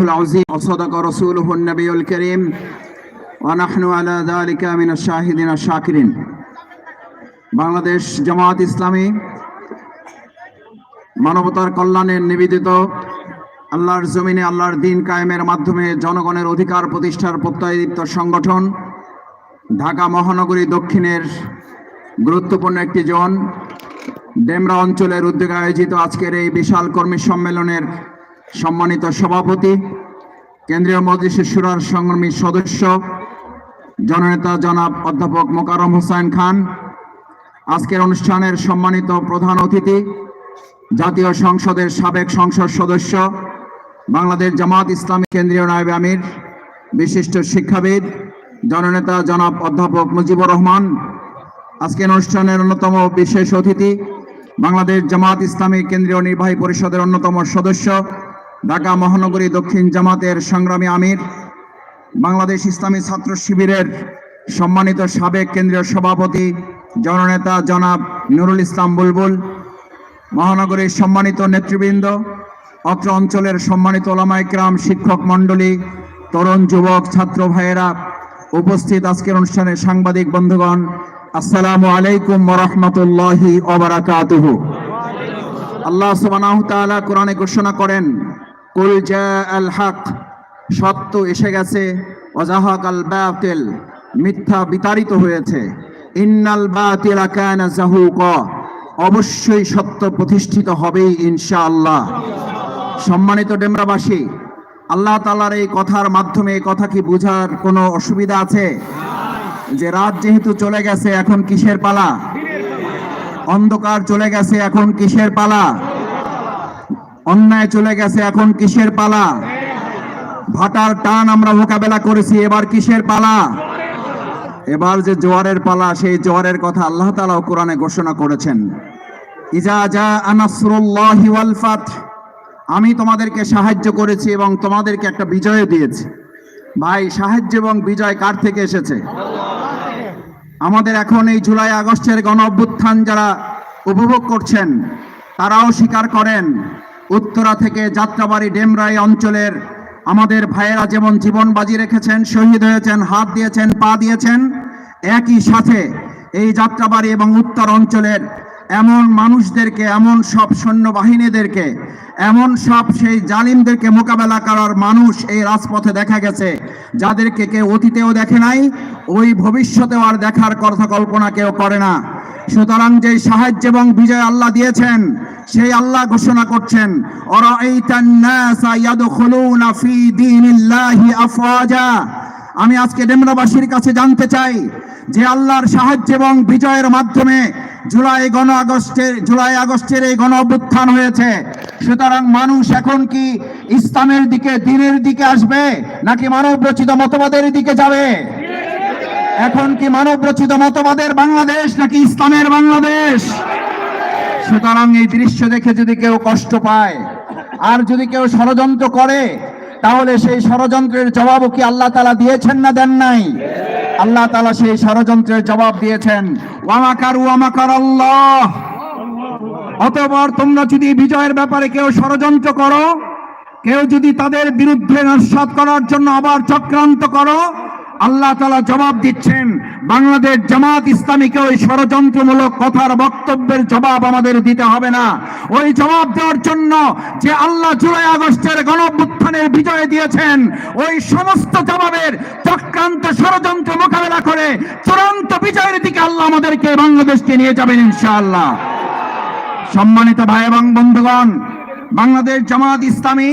العظيم وصدق رسوله النبي الكريم ونحن على ذلك من الشاهدين الشاكرين বাংলাদেশ জামাত ইসলামী মানবতার কল্যাণের নিবেদিত আল্লাহর জমিনে আল্লাহর দিন কায়েমের মাধ্যমে জনগণের অধিকার প্রতিষ্ঠার প্রত্যয়িত সংগঠন ঢাকা মহানগরী দক্ষিণের গুরুত্বপূর্ণ একটি জোন ডেমরা অঞ্চলের উদ্যোগে আয়োজিত আজকের এই বিশাল কর্মী সম্মেলনের সম্মানিত সভাপতি, কেন্দ্রীয় মজলিসের সুরার সংগ্রামী সদস্য, জননেতা জনাব অধ্যাপক মোকারম হোসেন খান, আজকের অনুষ্ঠানের সম্মানিত প্রধান অতিথি, জাতীয় সংসদের সাবেক সংসদ সদস্য, বাংলাদেশ জামাত ইসলামী কেন্দ্রীয় নায়ব আমির, বিশিষ্ট শিক্ষাবিদ, জননেতা জনাব অধ্যাপক মুজিবুর রহমান, আজকের অনুষ্ঠানের অন্যতম বিশেষ অতিথি, বাংলাদেশ জামাত ইসলামী কেন্দ্রীয় নির্বাহী পরিষদের অন্যতম সদস্য ঢাকা মহানগরী দক্ষিণ জামাতের সংগ্রামী আমির, বাংলাদেশ ইসলামী ছাত্র শিবিরের সম্মানিত সাবেক কেন্দ্রীয় সভাপতি, জননেতা জনাব নুরুল ইসলাম বুলবুল, মহানগরীর সম্মানিত নেতৃবৃন্দ, অত্র অঞ্চলের সম্মানিত ওলামাইকরাম শিক্ষক মণ্ডলী, তরুণ যুবক, ছাত্র ভাইয়েরা উপস্থিত আজকের অনুষ্ঠানে সাংবাদিক বন্ধুগণ, আসসালামু আলাইকুম ওরহমতুল্লাহি আল্লাহ সুবহানাহু তাআলা কোরআনে ঘোষণা করেন কুল জা আল হক সত্য এসে গেছে ওয়াজাহাক আল বাতিল, মিথ্যা বিতাড়িত হয়েছে। ইন্নাল বাতিলা কানা জাহুকা, অবশ্যই সত্য প্রতিষ্ঠিত হবেই ইনশাআল্লাহ। সম্মানিত ডেমরাবাসী, আল্লাহ তাআলার এই কথার মাধ্যমে কথা কি বোঝার কোনো অসুবিধা আছে? যে রাত যেহেতু চলে গেছে, এখন কিসের পালা? অন্ধকার চলে গেছে, এখন কিসের পালা? অন্যায় চলে গেছে, এখন কিসের পালা? ভাটার টান আমরা মোকাবেলা করেছি, এবার কিসের পালা? এবার যে জোয়ারের পালা, সেই জোয়ারের কথা আল্লাহ তাআলাও কোরআনে ঘোষণা করেছেন। আমি তোমাদেরকে সাহায্য করেছি এবং তোমাদেরকে একটা বিজয় দিয়েছি। ভাই, সাহায্য এবং বিজয় কার থেকে এসেছে? আমাদের এখন এই জুলাই আগস্টের গণ অভ্যুত্থান যারা উপভোগ করছেন, তারাও স্বীকার করেন। উত্তরা থেকে যাত্রাবাড়ি ডেমরাই অঞ্চলের আমাদের ভাইয়েরা যেমন জীবন বাজি রেখেছেন, শহীদ হয়েছেন, হাত দিয়েছেন, পা দিয়েছেন, একই সাথে এই যাত্রাবাড়ি এবং উত্তর অঞ্চলের এমন মানুষদেরকে, এমন সব সৈন্যবাহিনীদেরকে, এমন সব সেই জালিমদেরকে মোকাবেলা করার মানুষ এই রাজপথে দেখা গেছে, যাদেরকে কেউ অতীতেও দেখে নাই, ওই ভবিষ্যতেও আর দেখার কথা কল্পনা কেউ করে না। সুতরাং যে সাহায্য এবং বিজয় আল্লাহ দিয়েছেন সেই আল্লাহ ঘোষণা করছেন আমি আজকে ডেমরাবাসীর কাছে জানতে চাই যে আল্লাহর সাহায্য এবং বিজয়ের মাধ্যমে জুলাই গণ আগস্টের, জুলাই আগস্টের এই গণ অভ্যুত্থান হয়েছে। সুতরাং মানুষ এখন কি ইসলামের দিকে, দিনের দিকে আসবে, নাকি মানব রচিত মতবাদের দিকে যাবে? এখন কি মানব রচিত মতবাদের বাংলাদেশ, নাকি ইসলামের বাংলাদেশ? সুতরাং এই দৃশ্য দেখে যদি কেউ কষ্ট পায়, আর যদি কেউ ষড়যন্ত্র করে, তাহলে সেই ষড়যন্ত্রের জবাবও কি আল্লাহ তালা দিয়েছেন না দেন নাই? আল্লাহ তালা সেই ষড়যন্ত্রের জবাব দিয়েছেন, ওয়ামাকার ওয়ামাকার আল্লাহ। অতবার তোমরা যদি বিজয়ের ব্যাপারে কেউ ষড়যন্ত্র করো, কেউ যদি তাদের বিরুদ্ধে নস্বাত করার জন্য আবার চক্রান্ত করো আল্লাহ তালা জবাব দিচ্ছেন, বাংলাদেশ জামাত ইসলামীকে ওই ষড়যন্ত্রমূলক কথার বক্তব্যের জবাব আমাদের দিতে হবে না। ওই জবাব দেওয়ার জন্য যে আল্লাহ জুলাই আগস্টের গণঅভ্যুত্থানের বিজয় দিয়েছেন, ওই সমস্ত জবাবের চক্রান্ত ষড়যন্ত্র মোকাবেলা করে চূড়ান্ত বিজয়ের দিকে আল্লাহ আমাদেরকে বাংলাদেশকে নিয়ে যাবেন ইনশাআল্লাহ। সম্মানিত ভাই এবং বন্ধুগণ, বাংলাদেশ জামাত ইসলামী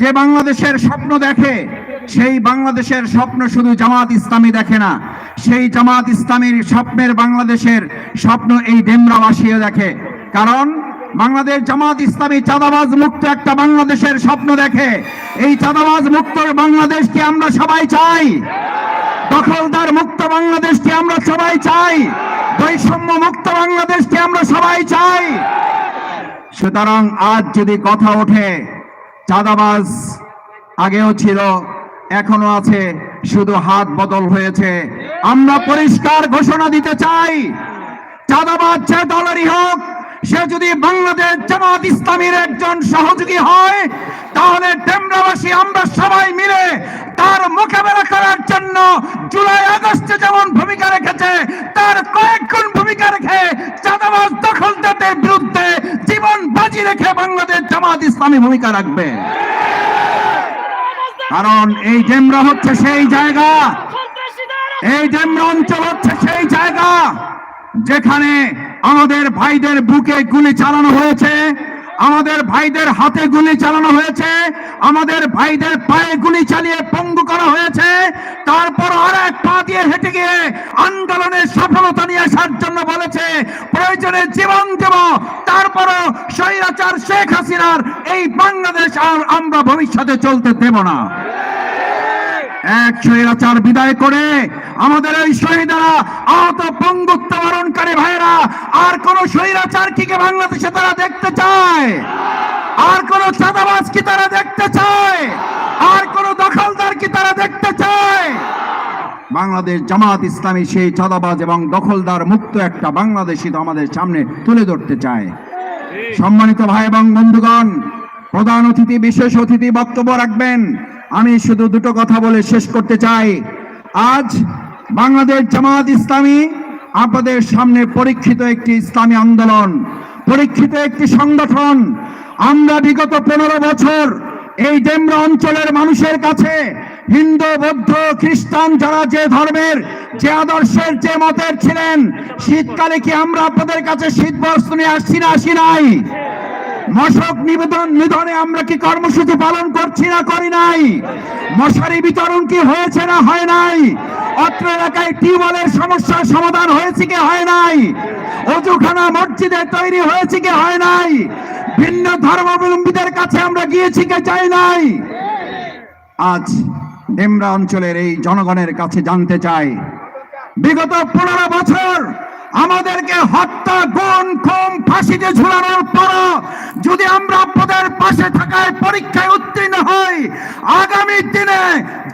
যে বাংলাদেশের স্বপ্ন দেখে সেই বাংলাদেশের স্বপ্ন শুধু জামাত ইসলামী দেখে না, সেই জামাত ইসলামীর স্বপ্নের বাংলাদেশের স্বপ্ন এই ডেমরাবাসীও দেখে। কারণ বাংলাদেশ জামাত ইসলামী চাঁদাবাজ মুক্ত একটা বাংলাদেশের স্বপ্ন দেখে। এই চাঁদাবাজ মুক্ত বাংলাদেশকে আমরা সবাই চাই? দখলদার মুক্ত বাংলাদেশকে আমরা সবাই চাই? বৈষম্য মুক্ত বাংলাদেশকে আমরা সবাই চাই? সুতরাং আজ যদি কথা ওঠে, চাঁদাবাজ আগেও ছিল এখনও আছে, শুধু হাত বদল হয়েছে। আমরা পরিষ্কার ঘোষণা দিতে চাই, চাঁদাবাজ যে দলেরই হোক, সে যদি বাংলাদেশ জামাত ইসলামীর একজন সহযোগী হয়, তাহলে ডেমরাবাসী আমরা সবাই মিলে তার মোকাবেলা করার জন্য জুলাই আগস্টে যেমন ভূমিকা রেখেছে, তার কয়েক গুণ ভূমিকা রেখে চাঁদাবাজ দখলদারদের বিরুদ্ধে জীবন বাজি রেখে বাংলাদেশ জামাত ইসলামী ভূমিকা রাখবে। কারণ এই ডেমরা হচ্ছে সেই জায়গা। এই ডেমরা অঞ্চল হচ্ছে সেই জায়গা যেখানে আমাদের ভাইদের বুকে গুলি চালানো হয়েছে আমাদের ভাইদের হাতে গুলি চালানো হয়েছে আমাদের ভাইদের পায়ে গুলি চালিয়ে পঙ্গু করা হয়েছে তারপর আর এক পা দিয়ে হেঁটে গিয়ে আন্দোলনের সফলতা আসার জন্য বলেছে, প্রয়োজনে জীবন দেব। তারপরও স্বৈরাচার শেখ হাসিনার এই বাংলাদেশ আর আমরা ভবিষ্যতে চলতে দেব না। এক স্বৈরাচার বিদায় করে আমাদের এই শহীদারা, আহত পঙ্গুত্ব বরণকারী ভাইরা আর কোন স্বৈরাচার কি বাংলাদেশে তারা দেখতে চায়? আর কোন চাঁদাবাজ কি তারা দেখতে চায়? আর কোন দখলদার কি তারা দেখতে চায়? বাংলাদেশ জামাত ইসলামী সেই চাঁদাবাজ এবং দখলদার মুক্ত একটা বাংলাদেশি তো আমাদের সামনে তুলে ধরতে চায়। সম্মানিত ভাই এবং বন্ধুগণ, প্রধান অতিথি, বিশেষ অতিথি বক্তব্য রাখবেন। আমি শুধু দুটো কথা বলে শেষ করতে চাই। আজ বাংলাদেশ জামাত ইসলামী আপনাদের সামনে পরীক্ষিত একটি ইসলামী আন্দোলন, পরীক্ষিত একটি সংগঠন। আমরা বিগত পনেরো বছর এই ডেমরা অঞ্চলের মানুষের কাছে হিন্দু, বৌদ্ধ, খ্রিস্টান যারা যে ধর্মের, যে আদর্শের, যে মতের ছিলেন, শীতকালে কি আমরা আপনাদের কাছে শীত বস্ত্র নিয়ে আসছি না, আসি নাই? মশক নিবেদন নিধনে আমরা কি কর্মসূচি পালন করছি না, করি নাই? মশারি বিতরণ কি হয়েছে না, হয় নাই? অত্র এলাকায় টিউবওয়েলের সমস্যার সমাধান হয়েছে কি, হয় নাই? অজুখানা মসজিদে তৈরি হয়েছে কি, হয় নাই? ভিন্ন ধর্মাবলম্বীদের কাছে আমরা গিয়েছি কি যাই নাই? আজ ডেমরা অঞ্চলের এই জনগণের কাছে জানতে চাই। বিগত পনেরো বছর আমাদেরকে হত্যা গুণ খুম ফাঁসিতে ঝুলানোর পর যদি আমরা আপনাদের পাশে থাকায় পরীক্ষায় উত্তীর্ণ হই, আগামী দিনে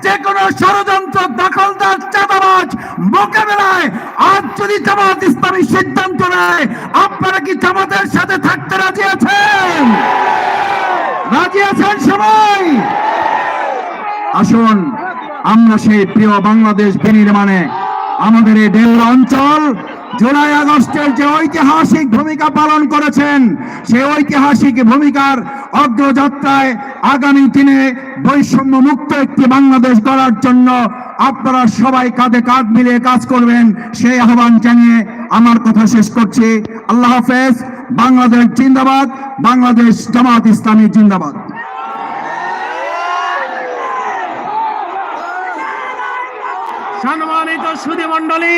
যে কোনো ষড়যন্ত্র, দখলদার, চাঁদাবাজ, মোকাবেলায় আজ যদি জামাত ইসলামী সিদ্ধান্ত নেয়, আপনারা কি জামাতের সাথে থাকতে রাজি আছেন? রাজি আছেন সবাই? আসুন, আমরা সেই প্রিয় বাংলাদেশ বিনির্মাণে আমাদের এই ডেমরা অঞ্চল জুলাই আগস্টের যে ঐতিহাসিক ভূমিকা পালন করেছেন, সেই ঐতিহাসিক ভূমিকার অগ্রযাত্রায় আগামী দিনে বৈষম্য মুক্ত একটি বাংলাদেশ গড়ার জন্য আপনারা সবাই কাঁধে কাঁধ মিলিয়ে কাজ করবেন, সেই আহ্বান জানিয়ে আমার কথা শেষ করছি। আল্লাহ হাফেজ, বাংলাদেশ জিন্দাবাদ, বাংলাদেশ জামাত ইসলামী জিন্দাবাদ। সম্মানিত সুধী মন্ডলী